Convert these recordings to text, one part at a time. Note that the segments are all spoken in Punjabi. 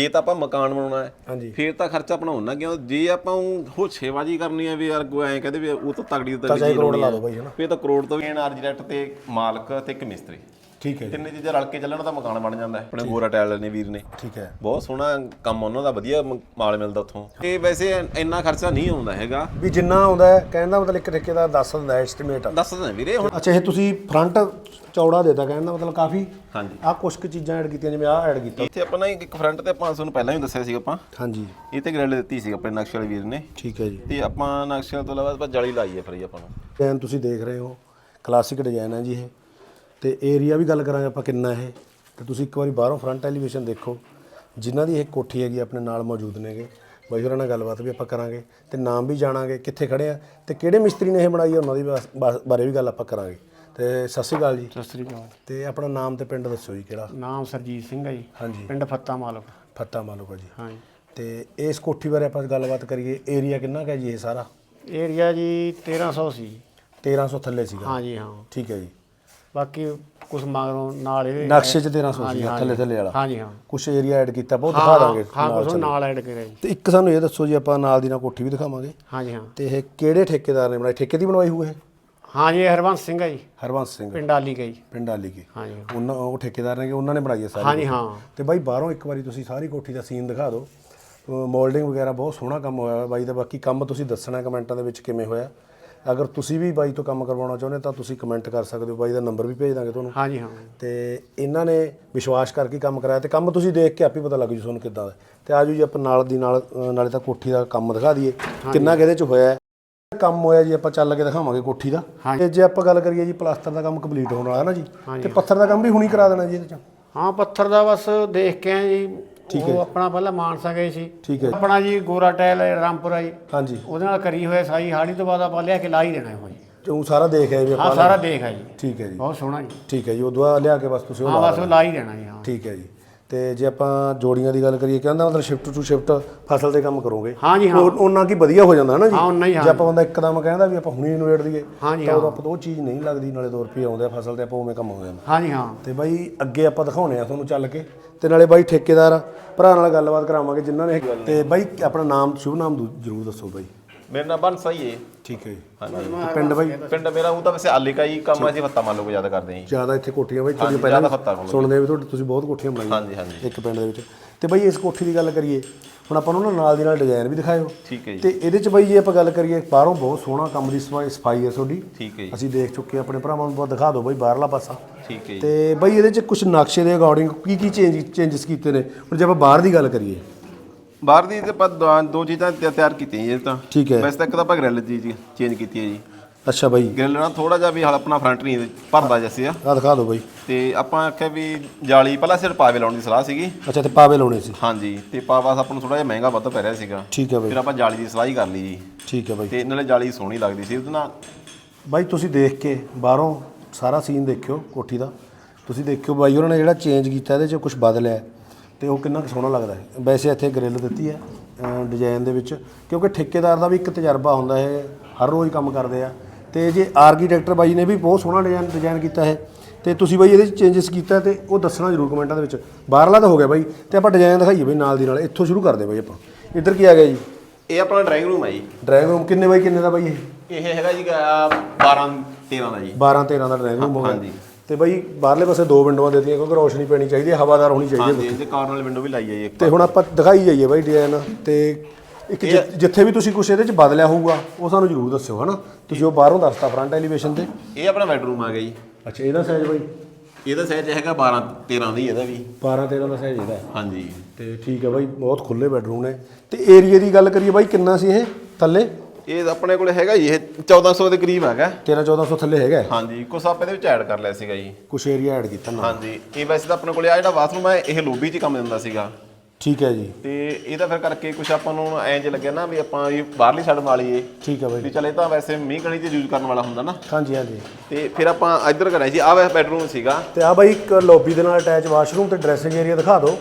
ਜੇ ਤਾਂ ਆਪਾਂ ਮਕਾਨ ਬਣਾਉਣਾ ਹੈ ਫੇਰ ਤਾਂ ਖਰਚਾ ਆਪਣਾ ਹੋਣਾ ਕਿਉਂ? ਜੇ ਆਪਾਂ ਊਂ ਹੋਛੇਬਾਜੀ ਕਰਨੀ ਹੈ ਵੀ ਯਾਰ ਕੋਈ ਐਂ ਕਹਦੇ ਵੀ ਉਹ ਤਾਂ ਤਗੜੀ ਤਾਂ ਚਾਹੇ ਕਰੋੜ ਲਾ ਦਿਓ ਬਾਈ ਹਨਾ ਫੇਰ ਤਾਂ ਕਰੋੜ ਤੋਂ ਵੀ ਐਨ ਆਰਜੀਨੈਟ ਤੇ ਮਾਲਕ ਤੇ ਇੱਕ ਮਿਸਤਰੀ। ਠੀਕ ਹੈ ਤਿੰਨੇ ਚੀਜ਼ਾਂ ਰਲ ਕੇ ਚੱਲਣ ਤਾਂ ਮਕਾਨ ਬਣ ਜਾਂਦਾ ਹੈ। ਆਪਣੇ ਗੋਰਾ ਟੈਲ ਨੇ ਵੀਰ ਨੇ। ਠੀਕ ਹੈ। ਬਹੁਤ ਸੋਹਣਾ ਕੰਮ ਉਹਨਾਂ ਦਾ ਵਧੀਆ ਮਾਲ ਮਿਲਦਾ ਉੱਥੋਂ। ਇਹ ਵੈਸੇ ਇੰਨਾ ਖਰਚਾ ਨਹੀਂ ਆਉਂਦਾ ਹੈਗਾ। ਵੀ ਜਿੰਨਾ ਆਉਂਦਾ ਹੈ ਕਹਿਣ ਦਾ ਮਤਲਬ ਇੱਕ ਠੇਕੇਦਾਰ ਦੱਸ ਦਿੰਦਾ ਐਸਟੀਮੇਟ ਦੱਸ ਦਿੰਦਾ ਵੀਰੇ ਹੁਣ ਅੱਛਾ ਇਹ ਤੁਸੀਂ ਫਰੰਟ ਚੌੜਾ ਦੇਤਾ ਕਹਿਣ ਦਾ ਮਤਲਬ ਕਾਫੀ ਹਾਂਜੀ। ਆਹ ਕੁਝ ਕੁ ਚੀਜ਼ਾਂ ਐਡ ਕੀਤੀਆਂ ਜਿਵੇਂ ਆਹ ਐਡ ਕੀਤਾ। ਇੱਥੇ ਆਪਾਂ ਨਾ ਇੱਕ ਫਰੰਟ ਤੇ 500 ਨੂੰ ਪਹਿਲਾਂ ਹੀ ਦੱਸਿਆ ਸੀ ਆਪਾਂ। ਹਾਂਜੀ। ਇਹ ਤੇ ਗ੍ਰਿਲ ਦਿੱਤੀ ਸੀ ਆਪਣੇ ਨਕਸ਼ੇ ਵਾਲੇ ਵੀਰ ਨੇ। ਠੀਕ ਹੈ ਜੀ। ਤੇ ਆਪਾਂ ਨਕਸ਼ੇ ਤੋਂ ਇਲਾਵਾ ਆਪਾਂ ਜਾਲੀ ਲਾਈ ਹੈ ਫਿਰ ਜੀ ਆਪਾਂ ਨੂੰ। ਡਿਜ਼ਾਈਨ ਤੁਸੀਂ ਦੇਖ ਰਹੇ ਹੋ ਕਲਾਸਿਕ ਡਿਜ਼ਾਈਨ ਹੈ ਜੀ ਇਹ। ਤੇ ਏਰੀਆ ਵੀ ਗੱਲ ਕਰਾਂਗੇ ਆਪਾਂ ਕਿੰਨਾ ਇਹ। ਤੇ ਤੁਸੀਂ ਇੱਕ ਵਾਰੀ ਬਾਹਰੋਂ ਫਰੰਟ ਐਲੀਵੇਸ਼ਨ ਦੇਖੋ ਜਿਨ੍ਹਾਂ ਦੀ ਇਹ ਕੋਠੀ ਹੈਗੀ ਆਪਣੇ ਨਾਲ ਮੌਜੂਦ ਨੇਗੇ ਬਾਈ ਹੋਰਾਂ ਨਾਲ ਗੱਲਬਾਤ ਵੀ ਆਪਾਂ ਕਰਾਂਗੇ ਤੇ ਨਾਮ ਵੀ ਜਾਣਾਂਗੇ ਕਿੱਥੇ ਖੜੇ ਆ ਤੇ ਕਿਹੜੇ ਮਿਸਤਰੀ ਨੇ ਇਹ ਬਣਾਈ ਹੈ ਉਹਨਾਂ ਦੀ ਬਾਰੇ ਵੀ ਗੱਲ ਆਪਾਂ ਕਰਾਂਗੇ। ਤੇ ਸਤਿ ਸ਼੍ਰੀ ਅਕਾਲ ਜੀ। ਸਤਿ ਸ੍ਰੀ ਅਕਾਲ। ਤੇ ਆਪਣਾ ਨਾਮ ਤੇ ਪਿੰਡ ਦੱਸੋ ਜੀ ਕਿਹੜਾ? ਨਾਮ ਸਰਜੀਤ ਸਿੰਘ ਹੈ ਜੀ। ਹਾਂਜੀ। ਪਿੰਡ ਫੱਤਾ ਮਾਲਕ। ਫੱਤਾ ਮਾਲੂਕਾ ਜੀ। ਹਾਂਜੀ। ਤੇ ਇਸ ਕੋਠੀ ਬਾਰੇ ਆਪਾਂ ਗੱਲਬਾਤ ਕਰੀਏ ਏਰੀਆ ਕਿੰਨਾ ਹੈ ਜੀ ਇਹ ਸਾਰਾ? ਏਰੀਆ ਜੀ 1300 ਸੀ 1300 ਥੱਲੇ ਸੀਗਾ। ਹਾਂਜੀ ਹਾਂ। ਠੀਕ ਹੈ ਜੀ। ਬਾਕੀ ਕੁਝ ਮਗਰੋਂ ਨਾਲ ਇਹਦੇ ਨਕਸ਼ੇ 'ਚ 1300 ਹਾਂਜੀ, ਸੀਗਾ ਹਾਂਜੀ। ਥੱਲੇ ਥੱਲੇ ਵਾਲਾ। ਹਾਂਜੀ ਹਾਂ। ਕੁਛ ਏਰੀਆ ਐਡ ਕੀਤਾ ਬਹੁਤ ਹਾਂ, ਦਿਖਾ ਦਾਂਗੇ ਹਾਂ ਕੁਝ। ਨਾਲ ਐਡ ਕਰਿਆ ਜੀ। ਤੇ ਇੱਕ ਸਾਨੂੰ ਇਹ ਦੱਸੋ ਜੀ ਆਪਾਂ ਨਾਲ ਦੀ ਨਾਲ ਕੋਠੀ ਵੀ ਦਿਖਾਵਾਂਗੇ। ਹਾਂਜੀ ਹਾਂ। ਤੇ ਇਹ ਕਿਹੜੇ ਠੇਕੇਦਾਰ ਨੇ ਬਣਾਈ? ਠੇਕੇ ਦੀ ਬਣਵਾਈ ਹੋਈ ਹੈ ਹਾਂਜੀ ਇਹ ਹਰਬੰਸ ਸਿੰਘ ਹੈ ਜੀ। ਹਰਵੰਸ ਸਿੰਘ। ਪਿੰਡ ਆਲੀ ਗਈ। ਪਿੰਡ ਆਲੀ ਹਾਂਜੀ ਹਾਂ। ਉਹਨਾਂ ਉਹ ਠੇਕੇਦਾਰ ਨੇ ਕਿ ਉਹਨਾਂ ਨੇ ਬਣਾਈ ਹੈ ਸਾਰੀ ਹਾਂਜੀ ਹਾਂ। ਤੇ ਬਾਈ ਬਾਹਰੋਂ ਇੱਕ ਵਾਰੀ ਤੁਸੀਂ ਸਾਰੀ ਕੋਠੀ ਦਾ ਸੀਨ ਦਿਖਾ ਦਿਓ। ਮੋਲਡਿੰਗ ਵਗੈਰਾ ਬਹੁਤ ਸੋਹਣਾ ਕੰਮ ਹੋਇਆ ਬਾਈ ਦਾ। ਬਾਕੀ ਕੰਮ ਤੁਸੀਂ ਦੱਸਣਾ ਕਮੈਂਟਾਂ ਦੇ ਵਿੱਚ ਕਿਵੇਂ ਹੋਇਆ। ਅਗਰ ਤੁਸੀਂ ਵੀ ਬਾਈ ਤੋਂ ਕੰਮ ਕਰਵਾਉਣਾ ਚਾਹੁੰਦੇ ਤਾਂ ਤੁਸੀਂ ਕਮੈਂਟ ਕਰ ਸਕਦੇ ਹੋ। ਬਾਈ ਦਾ ਨੰਬਰ ਵੀ ਭੇਜ ਦਾਂਗੇ ਤੁਹਾਨੂੰ। ਹਾਂਜੀ ਹਾਂ। ਤੇ ਇਹਨਾਂ ਨੇ ਵਿਸ਼ਵਾਸ ਕਰਕੇ ਕੰਮ ਕਰਾਇਆ। ਤੇ ਕੰਮ ਤੁਸੀਂ ਦੇਖ ਕੇ ਆਪੇ ਪਤਾ ਲੱਗ ਜੂ ਤੁਹਾਨੂੰ ਕਿੱਦਾਂ ਦਾ। ਤੇ ਆਜੋ ਜੀ ਆਪਾਂ ਨਾਲ ਦੀ ਨਾਲ ਨਾਲੇ ਤਾਂ ਕੋਠੀ ਦਾ ਕੰਮ ਦਿਖਾ ਦਈਏ। ਕਿੰਨਾ ਕੁ ਇਹਦੇ ਚ ਹੋਇਆ ਹੈ। ਕੰਮ ਹੋਇਆ ਜੀ ਆਪਾਂ ਚੱਲ ਕੇ ਦਿਖਾਵਾਂਗੇ ਕੋਠੀ ਦਾ। ਤੇ ਜੇ ਆਪਾਂ ਗੱਲ ਕਰੀਏ ਜੀ ਪਲਾਸਟਰ ਦਾ ਕੰਮ ਕੰਪਲੀਟ ਹੋਣ ਵਾਲਾ ਹੈ ਨਾ ਜੀ ਤੇ ਪੱਥਰ ਦਾ ਕੰਮ ਵੀ ਹੁਣੀ ਕਰਾ ਦੇਣਾ ਜੀ ਇਹਦੇ ਚ। ਹਾਂ ਪੱਥਰ ਦਾ ਬਸ ਦੇਖ ਕੇ ਆਏ ਜੀ ਉਹ ਆਪਣਾ ਪਹਿਲਾਂ ਮਾਨਸਾ ਗਏ ਸੀ। ਠੀਕ ਹੈ ਆਪਣਾ ਜੀ ਗੋਰਾ ਟੈਲ ਰਾਮਪੁਰਾ ਜੀ। ਹਾਂਜੀ ਉਹਦੇ ਨਾਲ ਕਰੀ ਹੋਇਆ ਸਾਈ ਹਾੜੀ ਤੋਂ ਬਾਅਦ ਆਪਾਂ ਲਿਆ ਕੇ ਲਾ ਹੀ ਦੇਣਾ ਉਹ ਜੀ। ਉਹ ਸਾਰਾ ਦੇਖ ਆਏ ਵੀ ਹਾਂ ਆਪਾਂ ਸਾਰਾ ਦੇਖ ਆ ਜੀ। ਠੀਕ ਹੈ ਜੀ। ਬਹੁਤ ਸੋਹਣਾ ਜੀ। ਠੀਕ ਹੈ ਜੀ ਉਹ ਦੁਆ ਲਿਆ ਕੇ ਬਸ ਤੁਸੀਂ ਉਹ ਹਾਂ ਲਾ ਬਸ ਉਹ ਲਾ ਹੀ ਦੇਣਾ ਜੀ ਹਾਂ। ਠੀਕ ਹੈ ਜੀ। ਤੇ ਜੇ ਆਪਾਂ ਜੋੜੀਆਂ ਦੀ ਗੱਲ ਕਰੀਏ ਕਹਿੰਦਾ ਮਤਲਬ ਸ਼ਿਫਟ ਟੂ ਸ਼ਿਫਟ ਫਸਲ ਤੇ ਕੰਮ ਕਰੋਗੇ? ਹਾਂਜੀ ਹਾਂ। ਉਹ- ਉਹਨਾਂ ਕੀ ਵਧੀਆ ਹੋ ਜਾਂਦਾ ਹੈ ਨਾ ਜੀ? ਹਾਂ ਉਹਨਾਂ ਹੀ ਹਾਂ। ਜੇ ਆਪਾਂ ਬੰਦਾ ਇੱਕਦਮ ਕਹਿੰਦਾ ਵੀ ਆਪਾਂ ਹੁਣੀ ਇਨਵੇਟ ਦਈਏ ਤਾਂ ਉਦੋਂ ਆਪਾਂ ਉਹ ਚੀਜ਼ ਨਹੀਂ ਲੱਗਦੀ ਨਾਲੇ 2 ਰੁਪਏ ਆਉਂਦੇ ਆ ਫਸਲ ਤੇ ਆਪਾਂ ਉਵੇਂ ਕੰਮ ਹੋ ਜਾਂਦਾ। ਹਾਂਜੀ ਹਾਂ। ਤੇ ਬਾਈ ਅੱਗੇ ਆਪਾਂ ਦਿਖਾਉਣੇ ਆ ਤੁਹਾਨੂੰ ਚੱਲ ਕੇ। ਤੇ ਨਾਲੇ ਬਾਈ ਠੇਕੇਦਾਰ ਭਰਾ ਨਾਲ ਗੱਲਬਾਤ ਕਰਾਵਾਂਗੇ ਜਿਨ੍ਹਾਂ ਨੇ। ਤੇ ਬਾਈ ਆਪਣਾ ਨਾਮ ਸ਼ੁਭ ਨਾਮ ਦੂ- ਜ਼ਰੂਰ ਦੱਸੋ ਬਾਈ। ਮੇਰਾ ਨਾਮ ਬਨ ਸਹੀ ਹੈ ਠੀਕ ਹੈ ਜੀ। ਹਾਂਜੀ। ਤੇ ਪਿੰਡ ਬਾਈ? ਪਿੰਡ ਮੇਰਾ ਉਹ ਤਾਂ ਵੈਸੇ ਆਲੀ ਕਾ ਹੀ ਕੰਮ ਅਸੀਂ ਫੱਤਾ ਮੰਨ ਲਓ ਜ਼ਿਆਦਾ ਕਰਦੇ ਹਾਂ ਜੀ। ਜ਼ਿਆਦਾ ਇੱਥੇ ਕੋਠੀਆਂ ਬਾਈ ਤੁਹਾਡੀ ਹਾਂਜੀ, ਪਹਿਲਾਂ ਜ਼ਿਆਦਾ ਫੱਤਾ ਕੋਲ। ਸੁਣਦੇ ਆ ਵੀ ਤੁਹਾਡੀ ਤੁਸੀਂ ਬਹੁਤ ਕੋਠੀਆਂ ਬਣਾਈਆਂ। ਹਾਂਜੀ ਹਾਂਜੀ। ਇੱਕ ਪਿੰਡ ਦੇ ਵਿੱਚ। ਤੇ ਬਾਈ ਇਸ ਕੋਠੀ ਦੀ ਗੱਲ ਕਰੀਏ ਹੁਣ ਆਪਾਂ ਨੂੰ ਨਾ ਨਾਲ ਦੀ ਨਾਲ ਡਿਜ਼ਾਈਨ ਵੀ ਦਿਖਾਇਓ। ਠੀਕ ਹੈ ਜੀ। ਤੇ ਇਹਦੇ ਚ ਬਾਈ ਜੇ ਆਪਾਂ ਗੱਲ ਕਰੀਏ ਬਾਹਰੋਂ ਬਹੁਤ ਸੋਹਣਾ ਕੰਮ ਦੀ ਸਫ਼ਾਈ ਸਫ਼ਾਈ ਹੈ ਤੁਹਾਡੀ। ਠੀਕ ਹੈ ਜੀ। ਅਸੀਂ ਦੇਖ ਚੁੱਕੇ ਹਾਂ ਆਪਣੇ ਭਰਾਵਾਂ ਨੂੰ ਬਹੁਤ ਦਿਖਾ ਦਿਓ ਬਾਈ ਬਾਹਰਲਾ ਪਾਸਾ। ਠੀਕ ਹੈ ਜੀ। ਤੇ ਬਾਈ ਇਹਦੇ ਚ ਕੁਝ ਨਕਸ਼ੇ ਦੇ ਅਕੋਰਡਿੰਗ ਕੀ ਕੀ ਚੇਂਜ ਚੇਂਜਸ ਕੀਤੇ ਨੇ? ਹੁਣ ਜੇ ਆਪਾਂ ਬਾਹਰ ਦੀ ਗੱਲ ਕਰੀਏ ਬਾਹਰ ਦੀ ਤੇ ਆਪਾਂ ਦੋ- ਦੋ ਚੀਜ਼ਾਂ ਤਿਆ- ਤਿਆਰ ਕੀਤੀਆਂ ਜੀ ਇਹ ਤਾਂ। ਠੀਕ ਹੈ। ਵੈਸੇ ਤਾਂ ਇੱਕ ਤਾਂ ਆਪਾਂ ਗ੍ਰਿਲ ਦੀ ਚੇਂਜ ਕੀਤੀ ਹੈ ਜੀ। ਅੱਛਾ ਬਾਈ। ਗ੍ਰਿਲ ਨਾਲ ਥੋੜਾ ਜਿਹਾ ਵੀ ਹਾਲ ਆਪਣਾ ਫਰੰਟ ਨਹੀਂ ਭਰਦਾ ਜੈਸੇ ਆ ਆ ਦਿਖਾ ਦਿਓ ਬਾਈ। ਤੇ ਆਪਾਂ ਆਖਿਆ ਵੀ ਜਾਲੀ ਪਹਿਲਾਂ ਸਿਰ ਪਾਵੇ ਲਾਉਣ ਦੀ ਸਲਾਹ ਸੀਗੀ। ਅੱਛਾ ਤੇ ਪਾਵੇ ਲਾਉਣੇ ਸੀ। ਹਾਂਜੀ ਤੇ ਪਾਵਾ ਆਪਾਂ ਨੂੰ ਥੋੜਾ ਜਿਹਾ ਮਹਿੰਗਾ ਵੱਧ ਪੈ ਰਿਹਾ ਸੀਗਾ। ਠੀਕ ਹੈ ਬਾਈ। ਫਿਰ ਆਪਾਂ ਜਾਲੀ ਦੀ ਸਲਾਹ ਹੀ ਕਰ ਲਈ ਜੀ। ਠੀਕ ਹੈ ਬਾਈ। ਤੇ ਨਾਲੇ ਜਾਲੀ ਸੋਹਣੀ ਲੱਗਦੀ ਸੀ ਉਹਦੇ ਨਾਲ ਬਾਈ ਤੁਸੀਂ ਦੇਖ ਕੇ ਬਾਹਰੋਂ ਸਾਰਾ ਸੀਨ ਦੇਖਿਓ ਕੋਠੀ ਦਾ। ਤੁਸੀਂ ਦੇਖਿਓ ਬਾਈ ਉਹਨਾਂ ਨੇ ਜਿਹੜਾ ਚੇਂਜ ਕੀਤਾ ਇਹਦੇ 'ਚ ਕੁਝ ਬਦਲਿਆ। ਹੈ ਤੇ ਉਹ ਕਿੰਨਾ ਕੁ ਸੋਹਣਾ ਲੱਗਦਾ ਹੈ। ਵੈਸੇ ਇੱਥੇ ਗ੍ਰਿਲ ਦਿੱਤੀ ਹੈ ਡਿਜ਼ਾਈਨ ਦੇ ਵਿੱਚ ਕਿਉਂਕਿ ਠੇਕੇਦਾਰ ਦਾ ਵੀ ਇੱਕ ਤਜਰਬਾ ਹੁੰਦਾ ਹੈ ਹਰ ਰੋਜ਼ ਕੰਮ ਕਰਦੇ ਆ। ਤੇ ਜੇ ਆਰਕੀਟੈਕਟਰ ਬਾਈ ਨੇ ਵੀ ਬਹੁਤ ਸੋਹਣਾ ਡਿਜ਼ਾਈਨ ਡਿਜ਼ਾਈਨ ਕੀਤਾ ਹੈ ਤੇ ਤੁਸੀਂ ਬਾਈ ਇਹਦੇ 'ਚ ਚੇਂਜਸ ਕੀਤਾ ਤੇ ਉਹ ਦੱਸਣਾ ਜ਼ਰੂਰ ਕਮੈਂਟਾਂ ਦੇ ਵਿੱਚ। ਬਾਹਰਲਾ ਤਾਂ ਹੋ ਗਿਆ ਬਾਈ ਤੇ ਆਪਾਂ ਡਿਜ਼ਾਈਨ ਦਿਖਾਈਏ ਬਾਈ ਨਾਲ ਦੀ ਨਾਲ ਇੱਥੋਂ ਸ਼ੁਰੂ ਕਰਦੇ ਬਾਈ ਆਪਾਂ। ਇੱਧਰ ਕੀ ਆ ਗਿਆ ਜੀ? ਇਹ ਆਪਣਾ ਡਰਾਇੰਗ ਰੂਮ ਹੈ ਜੀ। ਡਰਾਇੰਗ ਰੂਮ ਕਿੰਨੇ ਬਾਈ ਕਿੰਨੇ ਦਾ ਬਾਈ ਇਹ? ਇਹ ਹੈਗਾ ਜੀ 12 13 ਦਾ ਜੀ। 12 13 ਦਾ ਡਰਾਇੰਗ ਰੂਮ ਹੋ ਗਿਆ। ਹਾਂਜੀ। ਤੇ ਬਾਈ ਬਾਹਰਲੇ ਪਾਸੇ ਦੋ ਵਿੰਡੋਆਂ ਦਿੱਤੀਆਂ ਕਿਉਂਕਿ ਰੋਸ਼ਨੀ ਪੈਣੀ ਚਾਹੀਦੀ ਹੈ ਹਵਾਦਾਰ ਹੋਣੀ ਚਾਹੀਦੀ ਹੈ ਹਾਂਜੀ ਇਹਦੇ ਕਾਰਨ ਵਾਲੀ ਵਿੰਡੋ ਵੀ ਲਾਈ ਹੈ ਜੀ ਇੱਕ ਤੇ ਹੁਣ ਆਪਾਂ ਦਿਖਾਈ ਜਾਈਏ ਬਾਈ ਡਿਜ਼ਾਈਨ ਤੇ ਇੱਕ ਜਿ- ਜਿੱਥੇ ਵੀ ਤੁਸੀਂ ਕੁਛ ਇਹਦੇ ਚ ਬਦਲਿਆ ਹੋਊਗਾ ਉਹ ਸਾਨੂੰ ਜ਼ਰੂਰ ਦੱਸਿਓ ਹਨਾ? ਤੁਸੀਂ ਉਹ ਬਾਹਰੋਂ ਦੱਸਤਾ ਫਰੰਟ ਐਲੀਵੇਸ਼ਨ ਤੇ। ਇਹ ਆਪਣਾ ਬੈਡਰੂਮ ਆ ਗਿਆ ਜੀ। ਅੱਛਾ ਇਹਦਾ ਸਾਈਜ਼ ਬਾਈ? ਇਹਦਾ ਸਾਈਜ਼ ਹੈਗਾ 12 13 ਦੀ ਇਹਦਾ ਵੀ। 12 13 ਦਾ ਸਾਈਜ਼ ਇਹਦਾ ਹੈ। ਹਾਂਜੀ। ਤੇ ਠੀਕ ਹੈ ਬਾਈ ਬਹੁਤ ਖੁੱਲੇ ਬੈਡਰੂਮ ਨੇ। ਤੇ ਏਰੀਆ ਦੀ ਗੱਲ ਕਰੀਏ ਬਾਈ ਕਿੰਨਾ ਸੀ ਇਹ ਥੱਲੇ? ਇਹ ਆਪਣੇ ਕੋਲੇ ਹੈਗਾ ਜੀ ਇਹ 1400 ਦੇ ਕਰੀਬ ਹੈਗਾ। 13 1400 ਥੱਲੇ ਹੈਗਾ ਹੈ। ਹਾਂਜੀ ਕੁਛ ਆਪਾਂ ਇਹਦੇ ਵਿੱਚ ਐਡ ਕਰ ਲਿਆ ਸੀਗਾ ਜੀ। ਕੁਛ ਏਰੀਆ ਐਡ ਕੀਤਾ ਨਾ। ਹਾਂਜੀ ਇਹ ਵੈਸੇ ਤਾਂ ਆਪਣੇ ਕੋਲੇ ਆ ਜਿਹੜਾ ਬਾਥਰੂਮ ਹੈ ਇਹ ਲੋਬੀ 'ਚ ਹੀ ਕੰਮ ਦਿੰਦਾ ਸੀਗਾ। ਠੀਕ ਹੈ ਜੀ। ਤੇ ਇਹਦਾ ਫਿਰ ਕਰਕੇ ਕੁਛ ਆਪਾਂ ਨੂੰ ਐਂ ਜੇ ਲੱਗਿਆ ਨਾ ਵੀ ਆਪਾਂ ਵੀ ਬਾਹਰਲੀ ਸਾਈਡ ਬਣਾ ਲਈਏ। ਠੀਕ ਹੈ ਬਾਈ। ਵੀ ਚਲੇ ਤਾਂ ਵੈਸੇ ਮੀਂਹ ਕਣੀ 'ਚ ਯੂਜ਼ ਕਰਨ ਵਾਲਾ ਹੁੰਦਾ ਨਾ। ਹਾਂਜੀ ਹਾਂਜੀ। ਤੇ ਫਿਰ ਆਪਾਂ ਇੱਧਰ ਕਰਿਆ ਜੀ ਆਹ ਵੇ ਬੈਡਰੂਮ ਸੀਗਾ। ਤੇ ਆ ਬਾਈ ਇੱਕ ਲੌਬੀ ਦੇ ਨਾਲ ਅਟੈਚ ਵਾਸ਼ਰੂਮ ਤੇ ਡਰੈਸਿੰਗ ਏਰੀਆ ਦਿਖਾ ਦਿਓ।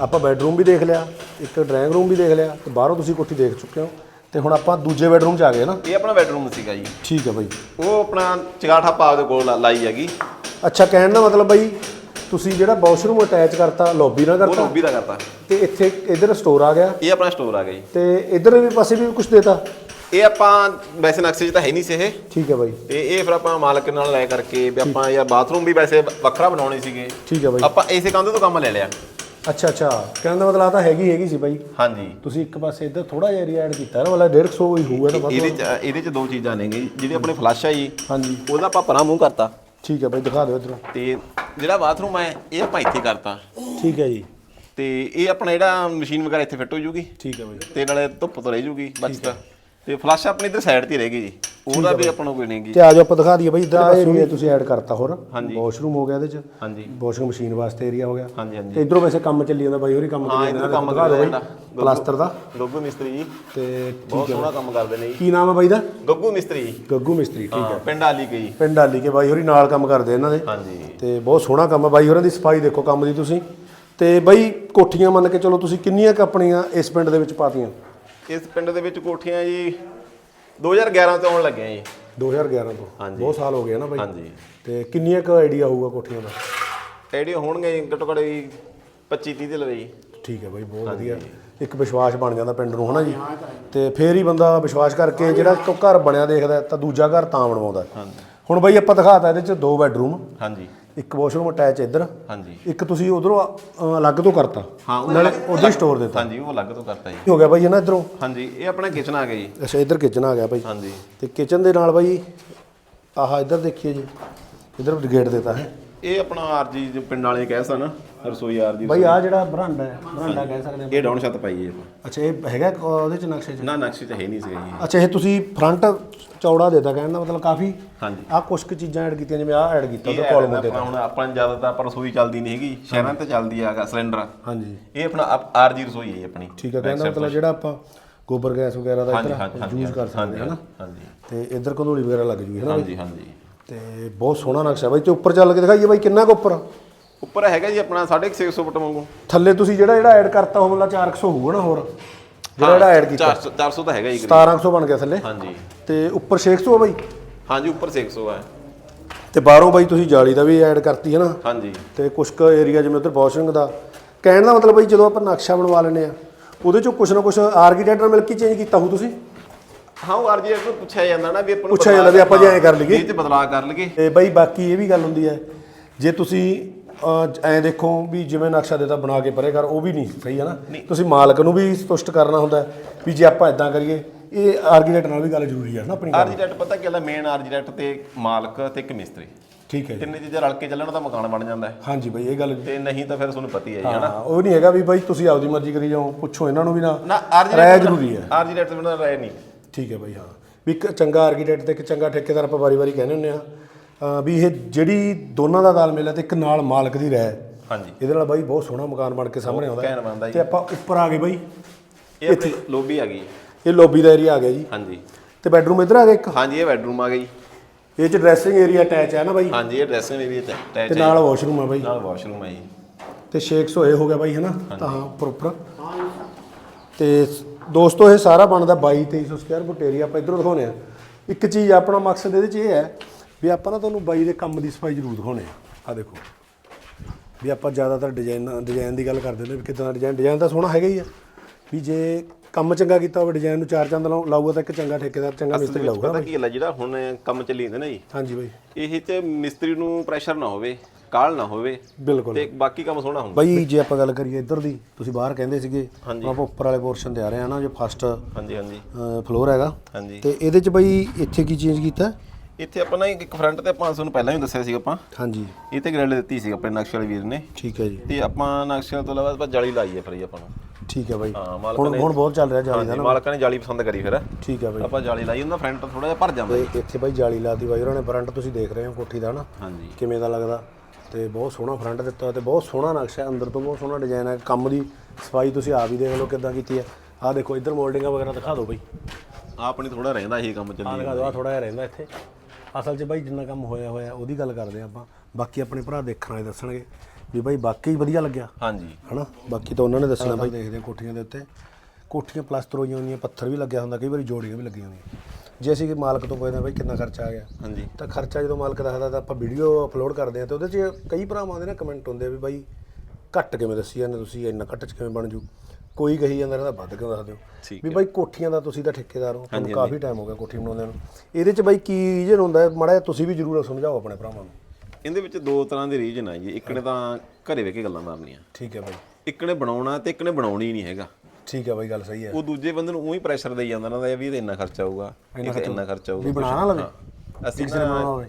ਆਪਾਂ ਬੈਡਰੂਮ ਵੀ ਦੇਖ ਲਿਆ ਇੱਕ ਡਰਾਇੰਗ ਰੂਮ ਵੀ ਦੇਖ ਲਿਆ ਤੇ ਬਾਹਰੋਂ ਤੁਸੀਂ ਕੋਠੀ ਦੇਖ ਚੁੱਕੇ ਹੋ। ਤੇ ਹੁਣ ਆਪਾਂ ਦੂਜੇ ਬੈਡਰੂਮ 'ਚ ਆ ਗਏ ਨਾ? ਇਹ ਆਪਣਾ ਬੈਡਰੂਮ ਸੀਗਾ ਜੀ। ਠੀਕ ਹੈ ਬਾਈ। ਉਹ ਆਪਣਾ ਚਗਾਠਾ ਪਾ ਦੇ ਕੋਲ ਲਾ- ਲਾਈ ਹੈਗੀ। ਅੱਛਾ ਕਹਿਣ ਦਾ ਮਤਲਬ ਬਾਈ ਤੁਸੀਂ ਜਿਹੜਾ ਵਾਸ਼ਰੂਮ ਅਟੈਚ ਕਰਤਾ ਲੌਬੀ ਨਾਲ ਉਹ ਕਰਤਾ? ਲੋਬੀ ਦਾ ਕਰਤਾ। ਤੇ ਇੱਥੇ ਇਧਰ ਸਟੋਰ ਆ ਗਿਆ? ਇਹ ਆਪਣਾ ਸਟੋਰ ਆ ਗਿਆ ਜੀ। ਤੇ ਇਧਰ ਵੀ ਪਾਸੇ ਵੀ ਕੁਝ ਦੇਤਾ? ਇਹ ਆਪਾਂ ਵੈਸੇ ਨਕਸ਼ੇ 'ਚ ਤਾਂ ਹੈ ਨਹੀਂ ਸੀ ਇਹ। ਠੀਕ ਹੈ ਬਾਈ। ਤੇ ਇਹ ਫਿਰ ਆਪਾਂ ਮਾਲਕ ਨਾਲ ਲੈ ਕਰਕੇ ਵੀ ਆਪਾਂ ਯਾਰ ਬਾਥਰੂਮ ਵੀ ਵੈਸੇ ਵੱਖਰਾ ਬਣਾਉਣੇ ਸੀਗੇ। ਠੀਕ ਹੈ ਬਾਈ। ਆਪਾਂ ਇਸੇ ਕੰਧ ਤੋਂ ਕੰਮ ਲੈ ਲਿਆ। ਅੱਛਾ ਅੱਛਾ। ਕਹਿਣ ਦਾ ਮਤਲਬ ਆ ਤਾਂ ਹੈਗੀ ਹੈਗੀ ਸੀ ਬਾਈ। ਹਾਂਜੀ। ਤੁਸੀਂ ਇੱਕ ਪਾਸੇ ਇੱਧਰ ਥੋੜਾ ਜਿਹਾ ਏਰੀਆ ਐਡ ਕੀਤਾ ਨਾ ਮਤਲਬ 150 ਹੀ ਹੋਊਗਾ ਤਾਂ ਵੱਧ ਇਹਦੇ 'ਚ ਇਹਦੇ 'ਚ ਦੋ ਚੀਜ਼ਾਂ ਨੇਗੇ ਜਿਹੜੀ ਆਪਣੇ ਫਲਸ਼ ਆ ਜੀ ਹਾਂਜੀ। ਉਹਦਾ ਆਪਾਂ ਪਰਾਂ ਮੂੰਹ ਕਰਤਾ। ਠੀਕ ਹੈ ਬਾਈ ਦਿਖਾ ਦਿਓ ਇੱਧਰੋਂ। ਤੇ ਜਿਹੜਾ ਬਾਥਰੂਮ ਹੈ ਇਹ ਆਪਾਂ ਇੱਥੇ ਕਰਤਾ। ਠੀਕ ਹੈ ਜੀ। ਤੇ ਇਹ ਆਪਣਾ ਜਿਹੜਾ ਮਸ਼ੀਨ ਵਗੈਰਾ ਇੱਥੇ ਫਿੱਟ ਹੋ ਜੂਗੀ। ਠੀਕ ਹੈ ਬਾਈ। ਤੇ ਨਾਲੇ ਧੁੱਪ ਤੋਂ ਰਹਿ ਜੂਗੀ ਬਚਤ ਤੇ ਫਲਸ਼ ਆਪਣੀ ਇੱਧਰ ਸਾਈਡ ਤੇ ਰਹਿ ਗਈ ਜੀ। ਉਹਦਾ ਵੀ ਆਪਾਂ ਨੂੰ ਕੋਈ ਨਹੀਂਗੀ ਤੇ ਆ ਜਾਓ ਆਪਾਂ ਦਿਖਾ ਦਈਏ ਬਾਈ ਇੱਧਰ ਏਰੀਆ ਤੁਸੀਂ ਐਡ ਕਰਤਾ ਹੋਰ। ਵਾਸ਼ਰੂਮ ਹੋ ਗਿਆ ਇਹਦੇ ਚ। ਹਾਂਜੀ। ਵਾਸ਼ਿੰਗ ਮਸ਼ੀਨ ਵਾਸਤੇ ਏਰੀਆ ਹੋ ਗਿਆ। ਹਾਂਜੀ ਹਾਂਜੀ। ਤੇ ਇਧਰੋਂ ਵੈਸੇ ਕੰਮ ਚੱਲੀ ਜਾਂਦਾ ਬਾਈ ਹੋਰੀ ਕੰਮ ਇੱਧਰ ਜਾਂਦਾ ਕੰਮ ਦਿਖਾ ਦਿਓ ਬਾਈ ਪਲਾਸਟਰ ਦਾ। ਗੱਗੂ ਮਿਸਤਰੀ ਜੀ। ਤੇ ਬਹੁਤ ਸੋਹਣਾ ਕੰਮ ਕਰਦੇ ਨੇ ਜੀ। ਕੀ ਨਾਮ ਹੈ ਬਾਈ ਦਾ? ਗੱਗੂ ਮਿਸਤਰੀ ਜੀ। ਗੱਗੂ ਮਿਸਤਰੀ ਠੀਕ ਹਾਂ ਪਿੰਡ ਆਲੀ ਗਈ ਪਿੰਡ ਆਲੀ ਕੇ ਬਾਈ ਹੋਰੀ ਨਾਲ ਕੰਮ ਕਰਦੇ ਇਹਨਾਂ ਦੇ। ਹਾਂਜੀ। ਤੇ ਬਹੁਤ ਸੋਹਣਾ ਕੰਮ ਹੈ ਬਾਈ ਹੋਰਾਂ ਦੀ ਸਫ਼ਾਈ ਦੇਖੋ ਕੰਮ ਦੀ ਤੁਸੀਂ। ਤੇ ਬਾਈ ਕੋਠੀਆਂ ਮੰਨ ਕੇ ਚਲੋ ਤੁਸੀਂ ਕਿੰਨੀਆਂ ਕੰਪਨੀਆਂ ਇਸ ਪਿੰਡ ਦੇ ਵਿੱਚ ਪਾਤੀਆਂ? ਇਸ ਪਿੰਡ ਦੇ ਵਿੱਚ ਕੋਠੀਆਂ ਜੀ 2011 ਤੋਂ ਆਉਣ ਲੱਗੇ ਆ ਜੀ 2011 ਤੋਂ? ਹਾਂਜੀ। ਬਹੁਤ ਸਾਲ ਹੋ ਗਏ ਨਾ ਬਾਈ? ਹਾਂਜੀ। ਤੇ ਕਿੰਨੀਆਂ ਕੁ ਆਈਡੀਆ ਹੋਊਗਾ ਕੋਠੀਆਂ ਦਾ? ਆਈਡੀਆ ਹੋਣਗੇ ਜੀ ਘੱਟੋ ਘੱਟ ਜੀ 25 30 ਦੇ ਲਵੇ ਜੀ ਠੀਕ ਹੈ ਬਾਈ ਬਹੁਤ ਵਧੀਆ। ਇੱਕ ਵਿਸ਼ਵਾਸ ਬਣ ਜਾਂਦਾ ਪਿੰਡ ਨੂੰ ਹਨਾ ਜੀ? ਤੇ ਫੇਰ ਹੀ ਬੰਦਾ ਵਿਸ਼ਵਾਸ ਕਰਕੇ ਜਿਹੜਾ ਇੱਕ ਘਰ ਬਣਿਆ ਦੇਖਦਾ ਤਾਂ ਦੂਜਾ ਘਰ ਤਾਂ ਬਣਵਾਉਂਦਾ ਹੁਣ ਬਾਈ ਆਪਾਂ ਦਿਖਾਤਾ ਇਹਦੇ ਚ ਦੋ ਬੈਡਰੂਮ। ਹਾਂਜੀ। ਇੱਕ ਵਾਸ਼ਰੂਮ ਅਟੈਚ ਇੱਧਰ ਹਾਂਜੀ। ਇੱਕ ਤੁਸੀਂ ਉਧਰੋਂ ਅਲੱਗ ਤੋਂ ਕਰਤਾ। ਹਾਂ ਉਹ ਨਾਲੇ ਉਧਰ ਸਟੋਰ ਦਿੱਤਾ। ਹਾਂਜੀ ਉਹ ਅਲੱਗ ਤੋਂ ਕਰਤਾ ਜੀ। ਹੋ ਗਿਆ ਬਾਈ ਇਹਨਾਂ ਇਧਰੋਂ? ਹਾਂਜੀ ਇਹ ਆਪਣਾ ਕਿਚਨ ਆ ਗਿਆ ਜੀ। ਅੱਛਾ ਇੱਧਰ ਕਿਚਨ ਆ ਗਿਆ ਬਾਈ। ਹਾਂਜੀ। ਤੇ ਕਿਚਨ ਦੇ ਨਾਲ ਬਾਈ ਆਹ ਇੱਧਰ ਦੇਖੀਏ ਜੀ। ਇੱਧਰ ਗੇਟ ਦਿੱਤਾ ਹੈ। ਇਹ ਆਪਣਾ ਆਰਜੀ ਜੋ ਪਿੰਡ ਵਾਲੇ ਕਹਿ ਸਨ ਰਸੋਈ ਆਰਜੀ ਬਾਈ ਆ ਜਿਹੜਾ ਬਰਾਂਡਾ ਹੈ ਬਰਾਂਡਾ ਕਹਿ ਸਕਦੇ ਇਹ ਡਾਊਨ ਛੱਤ ਪਾਈ ਹੈ। ਆਪਾਂ। ਅੱਛਾ ਇਹ ਹੈਗਾ ਕ- ਉਹਦੇ ਚ ਨਕਸ਼ੇ ਚ? ਨਾ ਨਕਸ਼ੇ 'ਚ ਹੈ ਨਹੀਂ ਸੀਗਾ ਜੀ। ਅੱਛਾ ਇਹ ਤੁਸੀਂ ਫਰੰਟ ਚੌੜਾ ਦੇਤਾ ਕਹਿਣ ਦਾ ਮਤਲਬ ਕਾਫੀ ਹਾਂਜੀ। ਆ ਕੁਝ ਕੁ ਚੀਜ਼ਾਂ ਐਡ ਕੀਤੀਆਂ ਜਿਵੇਂ ਆ ਐਡ ਕੀਤਾ ਉਹਦਾ ਕਾਲਮ ਆਪਣਾ ਹੁਣ ਆਪਾਂ ਨੂੰ ਜ਼ਿਆਦਾਤਰ ਆਪਾਂ ਰਸੋਈ ਚੱਲਦੀ ਨਹੀਂ ਹੈਗੀ ਸ਼ਹਿਰਾਂ ਤੇ ਚੱਲਦੀ ਆਗਾ ਸਿਲੰਡਰ ਹਾਂਜੀ। ਇਹ ਆਪਣਾ ਆਰਜੀ ਰਸੋਈ ਹੈ ਜੀ ਆਪਣੀ। ਠੀਕ ਹੈ ਕਹਿੰਦਾ ਮਤਲਬ ਜਿਹੜਾ ਆਪਾਂ ਗੋਬਰ ਗੈਸ ਵਗੈਰਾ ਦਾ ਹਾਂਜੀ ਇੱਧਰ ਹਾਂਜੀ ਹਾਂਜੀ ਯੂਜ਼ ਕਰ ਸਕਦੇ ਹਾਂ ਹਾਂਜੀ ਤੇ ਇੱਧਰ ਕੰਧੂੜੀ ਵਗੈਰਾ ਲੱਗ ਜੂਗੀ ਹਾਂਜੀ ਹਾਂਜੀ। ਤੇ ਬਹੁਤ ਸੋਹਣਾ ਨਕਸ਼ਾ ਬਾਈ ਤੇ ਉੱਪਰ ਚੱਲ ਕੇ ਦਿਖਾਈਏ ਬਾਈ ਕਿੰਨਾ ਕੁ ਉੱਪਰ ਉੱਪਰ ਹੈਗਾ ਜੀ ਆਪਣਾ 650 ਫੁੱਟ ਵਾਂਗੂ। ਥੱਲੇ ਤੁਸੀਂ ਜਿਹੜਾ ਜਿਹੜਾ ਐਡ ਕਰਤਾ ਉਹ ਮਤਲਬ 400 ਹੋਊਗਾ ਨਾ ਹੋਰ? ਜਿਹੜਾ ਜਿਹੜਾ ਐਡ ਕੀਤਾ। 400 400 ਤਾਂ ਹੈਗਾ ਜੀ ਕਰੀਬ। 1700 ਬਣ ਗਿਆ ਥੱਲੇ? ਹਾਂਜੀ। ਤੇ ਉੱਪਰ 600 ਆ ਬਾਈ? ਹਾਂਜੀ ਉੱਪਰ 600 ਹੈ ਤੇ ਬਾਹਰੋਂ ਬਾਈ ਤੁਸੀਂ ਜਾਲੀ ਦਾ ਵੀ ਐਡ ਕਰਤੀ ਹੈ ਨਾ? ਹਾਂਜੀ। ਤੇ ਕੁਛ ਕੁ ਏਰੀਆ ਜਿਵੇਂ ਉਧਰ ਵਾਸ਼ਿੰਗ ਦਾ। ਕਹਿਣ ਦਾ ਮਤਲਬ ਬਈ ਜਦੋਂ ਆਪਾਂ ਨਕਸ਼ਾ ਬਣਵਾ ਲੈਨੇ ਆ ਉਹਦੇ ਚੋਂ ਕੁਛ ਨਾ ਕੁਛ ਆਰਕੀਟੈਕਟ ਨਾਲ ਮਿਲ ਕੇ ਚੇਂਜ ਕੀਤਾ ਹੋ ਤੁਸੀਂ? ਹਾਂ ਉਹ ਆਰਜੀ ਨੂੰ ਪੁੱਛਿਆ ਜਾਂਦਾ ਨਾ ਵੀ ਆਪਾਂ ਨੂੰ ਪੁੱਛਿਆ ਜਾਂਦਾ ਵੀ ਆਪਾਂ ਜੇ ਐਂ ਕਰ ਲਈਏ। ਇਹ ਚ ਬਦਲਾਅ ਕਰ ਲਈਏ। ਤੇ ਬਈ ਬਾਕੀ ਇਹ ਵੀ ਗੱਲ ਹੁੰਦੀ ਹੈ ਜੇ ਤੁਸੀਂ ਅਹ, ਐਂ ਦੇਖੋ ਵੀ ਜਿਵੇਂ ਨਕਸ਼ਾ ਦਿੱਤਾ ਬਣਾ ਕੇ ਪਰੇ ਕਰ ਉਹ ਵੀ ਨਹੀਂ ਸਹੀ ਹੈ ਨਾ? ਤੁਸੀਂ ਮਾਲਕ ਨੂੰ ਵੀ ਸੰਤੁਸ਼ਟ ਕਰਨਾ ਹੁੰਦਾ ਹੈ ਵੀ ਜੇ ਆਪਾਂ ਇਦਾਂ ਕਰੀਏ ਇਹ ਆਰਕੀਟੈਕਟ ਨਾਲ ਵੀ ਗੱਲ ਜ਼ਰੂਰੀ ਹੈ ਨਾ ਆਪਣੀ ਗੱਲ। ਆਰਜੀਟੈਕਟ ਪਤਾ ਕੀ ਹੈ ਮੇਨ ਆਰਜੀਟੈਕਟ ਤੇ ਮਾਲਕ ਤੇ ਇੱਕ ਮਿਸਤਰੀ। ਠੀਕ ਹੈ ਜੀ। ਤਿੰਨੇ ਚੀਜ਼ਾਂ ਰਲ ਕੇ ਚੱਲਣ ਤਾਂ ਮਕਾਨ ਬਣ ਜਾਂਦਾ ਹੈ। ਹਾਂਜੀ ਬਈ ਇਹ ਗੱਲ ਤੇ ਨਹੀਂ ਤਾਂ ਫਿਰ ਤੁਹਾਨੂੰ ਪਤਾ ਹੀ ਹੈ ਜੀ ਹਨਾ ਹਾਂ ਉਹ ਨਹੀਂ ਹੈਗਾ ਵੀ ਬਾਈ ਤੁਸੀਂ ਆਪਦੀ ਮਰਜ਼ੀ ਕਰੀ ਜਾਓ ਪੁੱਛੋ ਇਹਨਾਂ ਨੂੰ ਵੀ ਨਾ। ਨਾ ਰਾਏ ਜ਼ਰੂਰੀ ਹੈ। ਆਰਜੀਟੈਕਟ ਬਿਨਾਂ ਰਾਏ ਨਹੀਂ। ਠੀਕ ਹੈ ਬਾਈ ਹਾਂ। ਵੀ ਇੱਕ ਚੰਗਾ ਆਰਕੀਟੈਕਟ ਤੇ ਇੱਕ ਚੰਗਾ ਠੇਕੇਦਾਰ ਆਪਾਂ ਵਾਰੀ-ਵਾਰੀ ਕਹਿੰਦੇ ਹੁੰਦੇ ਆ ਵੀ ਇਹ ਜਿਹੜੀ ਦੋਨਾਂ ਦਾ ਤਾਲਮੇਲ ਹੈ ਤੇ ਇੱਕ ਨਾਲ ਮਾਲਕ ਦੀ ਰਹਿ ਹਾਂਜੀ। ਇਹਦੇ ਨਾਲ ਬਾਈ ਬਹੁਤ ਸੋਹਣਾ ਮਕਾਨ ਬਣ ਕੇ ਸਾਹਮਣੇ ਆਉਂਦਾ ਜੀ ਤੇ ਆਪਾਂ ਉੱਪਰ ਆ ਗਏ ਬਾਈ। ਇਹ ਆਪਣੀ ਲੋਬੀ ਆ ਗਈ। ਇਹ ਲੌਬੀ ਦਾ ਏਰੀਆ ਆ ਗਿਆ ਜੀ। ਹਾਂਜੀ। ਤੇ ਬੈੱਡਰੂਮ ਇੱਧਰ ਆ ਗਿਆ ਇੱਕ। ਹਾਂਜੀ ਇਹ ਬੈਡਰੂਮ ਆ ਗਈ। ਇਹ ਚ ਡਰੈਸਿੰਗ ਏਰੀਆ ਅਟੈਚ ਹੈ ਨਾ ਬਾਈ? ਹਾਂਜੀ ਇਹ ਡਰੈਸਿੰਗ ਏਰੀਆ ਤੇ ਤੇ ਅਟੈਚ ਨਾਲ ਵਾਸ਼ਰੂਮ ਆ ਬਾਈ। ਨਾਲ ਵਾਸ਼ਰੂਮ ਹੈ ਜੀ। ਤੇ 600 ਇਹ ਹੋ ਗਿਆ ਬਾਈ ਹਨਾ ਤਾਂ ਹਾਂ ਉੱਪਰ ਉੱਪਰ ਤੇ ਦੋਸਤੋ ਇਹ ਸਾਰਾ ਬਣਦਾ 22 2300 ਸਕੁਅਰ ਫੁੱਟ ਏਰੀਆ ਆਪਾਂ ਇਧਰੋਂ ਦਿਖਾਉਨੇ ਆ ਇੱਕ ਚੀਜ਼ ਆਪਣਾ ਮਕਸਦ ਇਹਦੇ ਚ ਇਹ ਹੈ ਵੀ ਆਪਾਂ ਨਾ ਤੁਹਾਨੂੰ ਬਾਈ ਦੇ ਕੰਮ ਦੀ ਸਫ਼ਾਈ ਜ਼ਰੂਰ ਦਿਖਾਉਨੇ ਆ ਆ ਦੇਖੋ। ਵੀ ਆਪਾਂ ਜ਼ਿਆਦਾਤਰ ਡਿਜ਼ਾਈਨ ਡਿਜ਼ਾਈਨ ਦੀ ਗੱਲ ਕਰਦੇ ਨੇ ਵੀ ਕਿਦਾਂ ਦਾ ਡਿਜ਼ਾਈਨ ਡਿਜ਼ਾਈਨ ਤਾਂ ਸੋਹਣਾ ਹੈਗਾ ਹੀ ਆ। ਵੀ ਜੇ ਕੰਮ ਚੰਗਾ ਕੀਤਾ ਹੋਵੇ ਡਿਜ਼ਾਈਨ ਨੂੰ ਚਾਰ ਚੰਦ ਲਾਊਗਾ ਤਾਂ ਇੱਕ ਚੰਗਾ ਠੇਕੇਦਾਰ ਚੰਗਾ ਮਿਸਤਰੀ ਲਾਊਗਾ ਪਤਾ ਕੀ ਹੈ ਜਿਹੜਾ ਹੁਣ ਕੰਮ ਚੱਲੀ ਜਾਂਦਾ ਨਾ ਜੀ। ਹਾਂਜੀ ਬਾਈ। ਇਹ ਚ ਮਿਸਤਰੀ ਨੂੰ ਪ੍ਰੈਸ਼ਰ ਨਾ ਹੋਵੇ। ਕਾਲ ਨਾ ਹੋਵੇ ਬਿਲਕੁਲ। ਤੇ ਬਾਕੀ ਕੰਮ ਸੋਹਣਾ ਹੁੰਦਾ। ਬਾਈ ਜੇ ਆਪਾਂ ਗੱਲ ਕਰੀਏ ਇੱਧਰ ਦੀ ਤੁਸੀਂ ਬਾਹਰ ਕਹਿੰਦੇ ਸੀਗੇ ਹਾਂਜੀ। ਆਪਾਂ ਉੱਪਰ ਵਾਲੇ ਪੋਰਸ਼ਨ ਤੇ ਆ ਰਹੇ ਆ ਨਾ ਜੋ ਫਸਟ ਹਾਂਜੀ ਹਾਂਜੀ। ਫਲੋਰ ਹੈਗਾ। ਹਾਂਜੀ। ਤੇ ਇਹਦੇ ਚ ਬਾਈ ਇੱਥੇ ਕੀ ਚੇਂਜ ਕੀਤਾ? ਇੱਥੇ ਆਪਾਂ ਨਾ ਇੱਕ ਫਰੰਟ ਤੇ ਆਪਾਂ ਤੁਹਾਨੂੰ ਪਹਿਲਾਂ ਵੀ ਦੱਸਿਆ ਸੀ ਆਪਾਂ। ਹਾਂਜੀ। ਇਹ ਤੇ ਗ੍ਰਿਲ ਦਿੱਤੀ ਸੀ ਆਪਣੇ ਨਕਸ਼ੇ ਵਾਲੇ ਵੀਰ ਨੇ। ਠੀਕ ਹੈ ਜੀ। ਤੇ ਆਪਾਂ ਨਕਸ਼ੇ ਤੋਂ ਇਲਾਵਾ ਆਪਾਂ ਜਾਲੀ ਲਾਈ ਹੈ ਫਿਰ ਜੀ ਆਪਾਂ ਨੂੰ। ਠੀਕ ਹੈ ਬਾਈ। ਹਾਂ ਮਾਲਕ ਹੁਣ ਨੇ ਹੁਣ ਬਹੁਤ ਚੱਲ ਰਿਹਾ ਜਾਲੀ ਦਾ ਹਾਂਜੀ ਨਾ। ਮਾਲਕਾਂ ਨੇ ਜਾਲੀ ਪਸੰਦ ਕਰੀ ਫਿਰ। ਠੀਕ ਹੈ ਬਾਈ। ਆਪਾਂ ਜਾਲੀ ਲਾਈ ਉਹਦਾ ਫਰੰਟ ਥੋੜਾ ਜਿਹਾ ਭਰ ਜਾਂਦਾ। ਤੇ ਇੱਥੇ ਬਾਈ ਜਾਲੀ ਲਾਤੀ ਬਾਈ ਉਹਨਾਂ ਨੇ ਫਰੰਟ ਤੁਸੀਂ ਦੇਖ ਰਹੇ ਹੋ ਕੋਠੀ ਦਾ ਨਾ। ਹਾਂਜੀ। ਕਿਵੇਂ ਦਾ ਲੱਗਦਾ? ਤੇ ਬਹੁਤ ਸੋਹਣਾ ਫਰੰਟ ਦਿੱਤਾ ਤੇ ਬਹੁਤ ਸੋਹਣਾ ਨਕਸ਼ਾ ਹੈ, ਅੰਦਰ ਤੋਂ ਬਹੁਤ ਸੋਹਣਾ ਡਿਜ਼ਾਈਨ ਹੈ ਕੰਮ ਦੀ ਸਫ਼ਾਈ ਤੁਸੀਂ ਆਪ ਹੀ ਦੇਖ ਲਓ ਕਿੱਦਾਂ ਕੀਤੀ ਹੈ। ਆਹ ਦੇਖੋ ਇੱਧਰ ਮੋਲਡਿੰਗਾਂ ਵਗੈਰਾ ਦਿਖਾ ਦਿਓ ਬਾਈ। ਆਪਣੀ ਥੋੜਾ ਰਹਿੰਦਾ ਇਹ ਕੰਮ ਆਹ ਚੱਲੀ ਦਿਖਾ ਦਿਓ ਆਹ ਥੋੜਾ ਜਿਹਾ ਰਹਿੰਦਾ ਇੱਥੇ। ਅਸਲ 'ਚ ਬਾਈ ਜਿੰਨਾ ਕੰਮ ਹੋਇਆ ਹੋਇਆ ਉਹਦੀ ਗੱਲ ਕਰਦੇ ਹਾਂ ਆਪਾਂ। ਬਾਕੀ ਆਪਣੇ ਭਰਾ ਦੇਖਣ ਵਾਲੇ ਦੱਸਣਗੇ ਵੀ ਬਾਈ ਵਾਕਈ ਵਧੀਆ ਲੱਗਿਆ। ਹਾਂਜੀ। ਹਨਾ? ਬਾਕੀ ਤਾਂ ਉਹਨਾਂ ਨੇ ਦੱਸਣਾ ਬਾਈ। ਦੇਖਦੇ ਹਾਂ ਕੋਠੀਆਂ ਦੇ ਉੱਤੇ। ਕੋਠੀਆਂ ਪਲਸਤਰ ਹੋਈਆਂ ਹੁੰਦੀਆਂ ਪੱਥਰ ਵੀ ਲੱਗਿਆ ਹੁੰਦਾ ਕਈ ਵਾਰੀ ਜੋੜੀਆਂ ਵੀ ਲੱਗੀਆਂ ਹੁੰਦੀਆਂ। ਜੇ ਅਸੀਂ ਮਾਲਕ ਤੋਂ ਪੁੱਛਦੇ ਹਾਂ ਬਈ ਕਿੰਨਾ ਖਰਚਾ ਆ ਗਿਆ ਹਾਂਜੀ। ਤਾਂ ਖਰਚਾ ਜਦੋਂ ਮਾਲਕ ਦੱਸਦਾ ਤਾਂ ਆਪਾਂ ਵੀਡੀਓ ਅਪਲੋਡ ਕਰਦੇ ਆ ਤੇ ਉਹਦੇ 'ਚ ਕਈ ਭਰਾਵਾਂ ਦੇ ਨਾ ਕਮੈਂਟ ਹੁੰਦੇ ਆ ਵੀ ਬਾਈ ਘੱਟ ਕਿਵੇਂ ਦੱਸੀ ਜਾਂਦੇ ਤੁਸੀਂ ਇੰਨਾ ਘੱਟ 'ਚ ਕਿਵੇਂ ਬਣ ਜੂ? ਕੋਈ ਕਹੀ ਜਾਂਦਾ ਰਹਿੰਦਾ ਵੱਧ ਕਿਉਂ ਦੱਸਦੇ ਹੋ? ਠੀਕ ਵੀ ਬਾਈ ਕੋਠੀਆਂ ਦਾ ਤੁਸੀਂ ਤਾਂ ਠੇਕੇਦਾਰ ਹੋ ਤੁਹਾਨੂੰ ਕਾਫੀ ਟਾਈਮ ਹੋ ਗਿਆ ਕੋਠੀ ਬਣਾਉਂਦੇ ਨੂੰ। ਇਹਦੇ 'ਚ ਬਾਈ ਕੀ ਰੀਜਨ ਹੁੰਦਾ ਮਾੜਾ ਤੁਸੀਂ ਵੀ ਜ਼ਰੂਰ ਸਮਝਾਓ ਆਪਣੇ ਭਰਾਵਾਂ ਨੂੰ। ਇਹਦੇ ਵਿੱਚ ਦੋ ਤਰ੍ਹਾਂ ਦੇ ਰੀਜਨ ਆ ਜੀ। ਇੱਕ ਨੇ ਤਾਂ ਘਰੇ ਵੇ ਕੇ ਗੱਲਾਂ ਮਾਰਨੀਆਂ। ਠੀਕ ਹੈ ਬਾਈ। ਇੱਕ ਨੇ ਬਣਾਉਣਾ ਤੇ ਇੱਕ ਨੇ ਬਣਾਉਣੀ ਨਹੀਂ ਹੈਗਾ। ਠੀਕ ਹੈ ਬਾਈ ਗੱਲ ਸਹੀ ਹੈ। ਉਹ ਦੂਜੇ ਬੰਦੇ ਨੂੰ ਉਹੀ ਪ੍ਰੈਸ਼ਰ ਦੇਈ ਜਾਂਦਾ ਨਾ ਵੀ ਇਹਦੇ ਇੰਨਾ ਖਰਚਾ ਆਊਗਾ ਇਹ ਤੇ ਇੰਨਾ ਖਰਚਾ ਆਊਗਾ। ਵੀ ਬਣਾ ਨਾ ਲਵੇ। ਅਸੀਂ ਕਿਸੇ ਨੇ ਬਣਾਉਣਾ ਹੋਵੇ।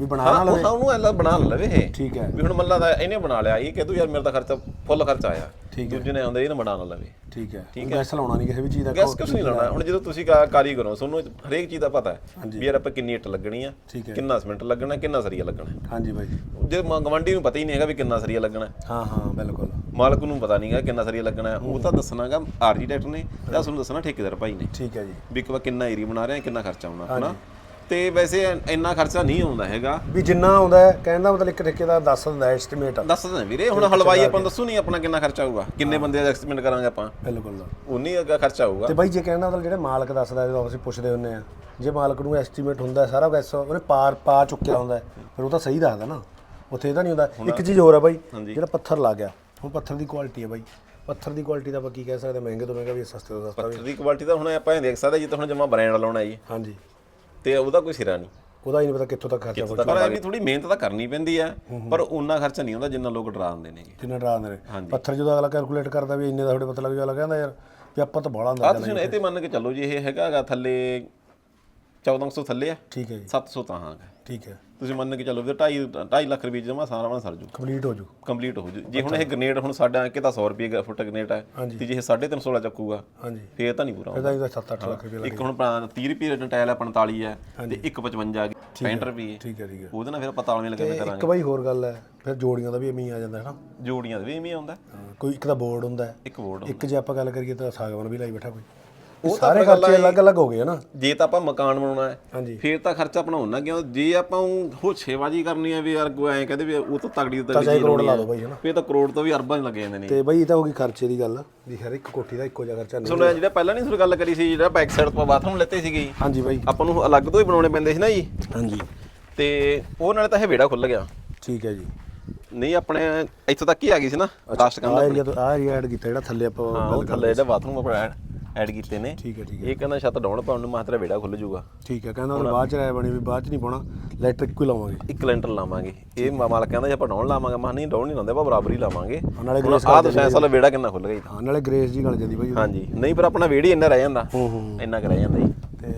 ਵੀ ਬਣਾ ਹਾਂ ਨਾ ਲਵੇ। ਉਹਨੂੰ ਐਲਾ ਬਣਾ ਲਵੇ ਇਹ। ਠੀਕ ਹੈ। ਵੀ ਹੁਣ ਮੱਲਾ ਦਾ ਇਹਨੇ ਬਣਾ ਲਿਆ ਇਹ ਕਹਦੂ ਯਾਰ ਮੇਰਾ ਤਾਂ ਖਰਚਾ ਫੁੱਲ ਖਰਚਾ ਆਇਆ। ਠੀਕ ਦੂਜੇ ਨੇ ਆਉਂਦਾ ਇਹ ਨਾ ਬਣਾ ਨਾ ਲਵੇ। ਠੀਕ ਹੈ। ਗੈਸ ਲਾਉਣਾ ਨਹੀਂ ਕਿਸੇ ਵੀ ਚੀਜ਼ ਦਾ ਗੈਸ ਕੁਛ ਨਹੀਂ ਲਾਉਣਾ। ਹੁਣ ਜਦੋਂ ਤੁਸੀਂ ਕਾਰੀਗਰ ਹੋ ਤੁਹਾਨੂੰ ਹਰੇਕ ਚੀਜ਼ ਦਾ ਪਤਾ ਹੈ ਵੀ ਯਾਰ ਆਪਾਂ ਕਿੰਨੀ ਇੱਟ ਲੱਗਣੀ ਆ ਠੀਕ ਹੈ। ਕਿੰਨਾ ਸਿਮੈਂਟ ਲੱਗਣਾ ਕਿੰਨਾ ਸਰੀਆ ਲੱਗਣਾ। ਹਾਂਜੀ ਬਾਈ। ਜੇ ਗਵੰਡੀ ਨੂੰ ਪਤਾ ਹੀ ਨਹੀਂ ਹੈਗਾ ਵੀ ਕਿੰਨਾ ਸਰੀਆ ਲੱਗਣਾ। ਹਾਂ ਹਾਂ ਬਿਲਕੁਲ। ਮਾਲਕ ਨੂੰ ਪਤਾ ਨਹੀਂਗਾ ਕਿੰਨਾ ਸਰੀਆ ਲੱਗਣਾ। ਹੈ। ਉਹ ਤਾਂ ਦੱਸਣਾਗਾ ਆਰਕੀਟੈਕਟ ਨੇ। ਜਾਂ ਤੁਹਾਨੂੰ ਦੱਸਣਾ ਠੇਕੇਦਾਰ ਭਾਈ ਨੇ। ਠੀਕ ਹੈ ਜੀ। ਵੀ ਕਿੰਨਾ ਏਰੀਆ ਬਣਾ ਰਹੇ ਆ ਕਿੰਨਾ ਖਰਚਾ ਆਉਣਾ ਆਪਣਾ ਤੇ ਵੈਸੇ ਇੰਨਾ ਖਰਚਾ ਨਹੀਂ ਆਉਂਦਾ ਹੈਗਾ। ਵੀ ਜਿੰਨਾ ਆਉਂਦਾ ਹੈ ਕਹਿਣ ਦਾ ਮਤਲਬ ਇੱਕ ਠੇਕੇਦਾਰ ਦੱਸ ਦਿੰਦਾ ਐਸਟੀਮੇਟ ਦੱਸ ਦਿੰਦੇ ਵੀਰੇ ਹੁਣ ਹਲਵਾਈ ਆਪਾਂ ਦੱਸੂ ਨਹੀਂ ਆਪਣਾ ਕਿੰਨਾ ਖਰਚਾ ਆਊਗਾ ਕਿੰਨੇ ਬੰਦੇ ਦਾ ਐਕਸਪੈਂਡ ਕਰਾਂਗੇ ਆਪਾਂ। ਬਿਲਕੁਲ। ਉਨੀ ਅੱਗਾ ਖਰਚਾ ਆਊਗਾ। ਤੇ ਬਾਈ ਜੇ ਕਹਿਣ ਦਾ ਮਤਲਬ ਜਿਹੜੇ ਮਾਲਕ ਦੱਸਦਾ ਜਦੋਂ ਅਸੀਂ ਪੁੱਛਦੇ ਹੁੰਨੇ ਆ ਜੇ ਮਾਲਕ ਨੂੰ ਐਸਟੀਮੇਟ ਹੁੰਦਾ ਸਾਰਾ ਵੈਸ ਉਹਨੇ ਪਾਰ ਪਾ ਚੁੱਕਿਆ ਹੁੰਦਾ ਹੈ, ਫਿਰ ਉਹ ਤਾਂ ਸਹੀ ਦੱਸਦਾ ਨਾ। ਉੱਥੇ ਇਹ ਤਾਂ ਨਹੀਂ ਹੁੰਦਾ। ਇੱਕ ਚੀਜ਼ ਹੋਰ ਆ ਬਾਈ ਜਿਹੜਾ ਪੱਥਰ ਲੱਗ ਗਿਆ ਹੁਣ ਪੱਥਰ ਦੀ ਕੁਆਲਿਟੀ ਹੈ ਬਾਈ। ਪੱਥਰ ਦੀ ਕੁਆਲਿਟੀ ਦਾ ਆਪਾਂ ਕੀ ਕਹਿ ਸਕਦੇ ਹਾਂ, ਮਹਿੰਗੇ ਤੋਂ ਮਹਿੰਗਾ ਵੀ ਸਸਤੇ ਤੋਂ ਸਸਤਾ ਵੀ। ਪੱਥਰ ਦੀ ਕੁਆਲਿਟੀ ਤਾਂ ਹੁਣ ਆਪਾਂ ਇਹ ਦੇਖ ਸਕਦੇ ਜਿੱਦਾਂ ਹੁਣ ਜਮਾ ਬ੍ਰਾਂਡ ਲਾਉਣਾ ਜੀ। ਹਾਂਜੀ। ਤੇ ਉਹਦਾ ਕੋਈ ਸਿਰਾ ਨਹੀਂ। ਉਹਦਾ ਹੀ ਨਹੀਂ ਪਤਾ ਕਿੱਥੋਂ ਤੱਕ ਖਰਚਾ ਪਰ ਇਹ ਵੀ ਥੋੜੀ ਮਿਹਨਤ ਤਾਂ ਕਰਨੀ ਪੈਂਦੀ ਆ ਪਰ ਉਨਾ ਖਰਚਾ ਨਹੀਂ ਆਉਂਦਾ ਜਿੰਨਾ ਲੋਕ ਡਰਾ ਦਿੰਦੇ ਨੇਗੇ। ਕਿੰਨਾ ਡਰਾ ਦਿੰਦੇ ਨੇ। ਪੱਥਰ ਜਦੋਂ ਅਗਲਾ ਕੈਲਕੂਲੇਟ ਕਰਦਾ ਵੀ ਇੰਨੇ ਦਾ ਤੁਹਾਡੇ ਪਤਾ ਲੱਗ ਅਗਲਾ ਕਹਿੰਦਾ ਯਾਰ ਵੀ ਆਪਾਂ ਤਾਂ ਬੜਾ ਆ ਹੁੰਦਾ ਤੁਸੀਂ ਇਹ ਤੇ ਮੰਨ ਕੇ ਚੱਲੋ ਜੀ ਇਹ ਹੈਗਾਗਾ ਥੱਲੇ 1400 ਥੱਲੇ ਆ। ਠੀਕ ਹੈ ਜੀ। 700 ਤਾਂ ਹਾਂ। ਠੀਕ ਹੈ। ਤੁਸੀਂ ਮੰਨ ਕੇ ਚੱਲੋ ਵੀ 2.5 2.5 ਲੱਖ ਰੁਪਏ ਜਮਾ ਸਾਰਾ ਮਨ ਸਰ ਜੂ। ਕੰਪਲੀਟ ਹੋ ਜੂ। ਕੰਪਲੀਟ ਹੋ ਜੂ। ਜੇ ਹੁਣ ਇਹ ਗ੍ਰੇਨੇਡ ਹੁਣ ਸਾਡਾ ਕਿ ਤਾਂ 100 ਰੁਪਏ ਦਾ ਫੁੱਟ ਗ੍ਰੇਨੇਡ ਹੈ। ਤੇ ਜੇ ਇਹ 350 ਵਾਲਾ ਚੱਕੂਗਾ। ਹਾਂਜੀ। ਫੇਰ ਤਾਂ ਨਹੀਂ ਪੂਰਾ। ਇਹਦਾ ਇਹਦਾ 7-8 ਲੱਖ ਰੁਪਏ ਇੱਕ ਹੁਣ 30 ਰੁਪਏ ਦਾ ਟਾਇਲ ਹੈ 45 ਹੈ ਤੇ ਇੱਕ 55 ਆ। ਗਈ 65 ਰੁਪਏ। ਠੀਕ ਹੈ ਠੀਕ ਹੈ। ਉਹਦੇ ਨਾਲ ਫਿਰ ਆਪਾਂ ਤਾਲਮੇਲ ਕਿਵੇਂ ਕਰਾਂਗੇ ਇੱਕ ਬਾਈ ਹੋਰ ਗੱਲ ਹੈ ਫਿਰ ਜੋੜੀਆਂ ਦਾ ਵੀ ਐਵੇਂ ਹੀ ਆ ਜਾਂਦਾ ਹੈ ਨਾ ਜੋੜੀਆਂ ਦੇ ਵੀ ਇਵੇਂ ਆਉਂਦਾ। ਹਾਂ, ਕੋਈ ਇੱਕ ਤਾਂ ਬੋਰਡ ਹੁੰਦਾ ਹੈ। ਇੱਕ ਬੋਰਡ ਇੱਕ ਜੇ ਆਪਾਂ ਗੱਲ ਕਰੀਏ ਤਾਂ ਸਾਗਵਾਨ ਵੀ ਲਾਈ ਬੈਠਾ ਕੋਈ। ਉਹ ਸਾਰੇ ਖਰਚੇ ਅਲੱਗ-ਅਲੱਗ ਹੋ ਗਏ ਨਾ ਜੇ ਤਾਂ ਆਪਾਂ ਮਕਾਨ ਬਣਾਉਣਾ ਹੈ ਫੇਰ ਤਾਂ ਖਰਚਾ ਬਣਾਉਣਾ ਕਿਉਂ? ਜੇ ਆਪਾਂ ਉਹ ਹੋਛੇਬਾਜੀ ਕਰਨੀ ਹੈ ਵੀ ਯਾਰ ਕੋਈ ਐਂ ਕਹਦੇ ਵੀ ਉਹ ਤਾਂ ਤਗੜੀ ਤੋਂ ਤਗੜੀ ਕਰੋੜ ਲਾ ਲਓ ਬਾਈ ਹਨਾ। ਫੇਰ ਤਾਂ ਕਰੋੜ ਤੋਂ ਵੀ ਅਰਬਾਂ ਹੀ ਲੱਗ ਜਾਂਦੇ ਨੇ। ਤੇ ਬਾਈ ਇਹ ਤਾਂ ਹੋ ਗਈ ਖਰਚੇ ਦੀ ਗੱਲ ਵੀ ਹਰ ਇੱਕ ਕੋਠੀ ਦਾ ਇੱਕੋ ਜਿਹਾ ਖਰਚਾ ਨਹੀਂ ਸੁਣੋ ਜਿਹੜਾ ਪਹਿਲਾਂ ਨਹੀਂ ਸੁਣ ਗੱਲ ਕਰੀ ਸੀ ਜਿਹੜਾ ਬੈਕ ਸਾਈਡ ਤੋਂ ਬਾਥਰੂਮ ਲੈਤੇ ਸੀਗੇ। ਹਾਂਜੀ ਬਾਈ। ਆਪਾਂ ਨੂੰ ਅਲੱਗ ਤੋਂ ਹੀ ਬਣਾਉਣੇ ਪੈਂਦੇ ਸੀ ਨਾ ਜੀ। ਹਾਂਜੀ। ਤੇ ਉਹ ਨਾਲੇ ਤਾਂ ਇਹ ਵਿਹੜਾ ਖੁੱਲ ਗਿਆ। ਠੀਕ ਹੈ ਜੀ। ਨਹੀਂ ਆਪਣੇ ਇੱਥੋਂ ਤੱਕ ਹੀ ਆ ਗਈ ਸੀ ਨਾ ਲਾਸਟ ਕੰਮ ਆ ਏਰੀਆ ਤੋਂ ਆ ਏਰੀਆ ਐਡ ਕੀਤਾ ਜਿਹੜਾ ਥੱਲੇ ਆਪਾਂ ਥੱਲੇ ਜਿਹੜਾ ਬਾਥਰੂਮ ਆਪਾਂ ਐਡ ਕੀਤੇ ਨੇ। ਠੀਕ ਹੈ ਠੀਕ ਹੈ। ਇਹ ਕਹਿੰਦਾ ਛੱਤ ਡਾਉਣ ਪਾਉਣ ਨੂੰ ਮਾਤਰਾ ਵਿਹੜਾ ਖੁੱਲ ਜਾਊਗਾ। ਠੀਕ ਹੈ ਕਹਿੰਦਾ ਬਾਅਦ ਚ ਰਾਇ ਬਣੀ ਵੀ ਬਾਅਦ ਚ ਨਹੀਂ ਪਾਉਣਾ ਇਲੈਕਟ੍ਰਿਕ ਕੋਈ ਲਾਵਾਂਗੇ। ਇੱਕ ਲੈਂਟਰ ਲਾਵਾਂਗੇ। ਇਹ ਮਾਲਕ ਕਹਿੰਦਾ ਜੇ ਆਪਾਂ ਡਾਉਣ ਲਾਵਾਂਗੇ ਮੈਂ ਨਹੀਂ ਡਾਉਣ ਨਹੀਂ ਲਾਉਂਦੇ ਆਪਾਂ ਬਰਾਬਰ ਹੀ ਲਾਵਾਂਗੇ ਨਾਲੇ ਹੁਣ ਆਹ ਤਾਂ ਸਾਲ ਵਿਹੜਾ ਕਿੰਨਾ ਖੁੱਲ ਜੀ। ਹਾਂ ਨਾਲੇ ਗ੍ਰੇਸ ਜੀ ਗਲ ਜਾਂਦੀ ਬਾਈ ਹਾਂਜੀ। ਨਹੀਂ ਪਰ ਆਪਣਾ ਵਿਹੜੀ ਇੰਨਾ ਰਹਿ ਜਾਂਦਾ। ਹੂੰ ਹੂੰ। ਇੰਨਾ ਕੁ ਰਹਿ ਜਾਂਦਾ ਜੀ।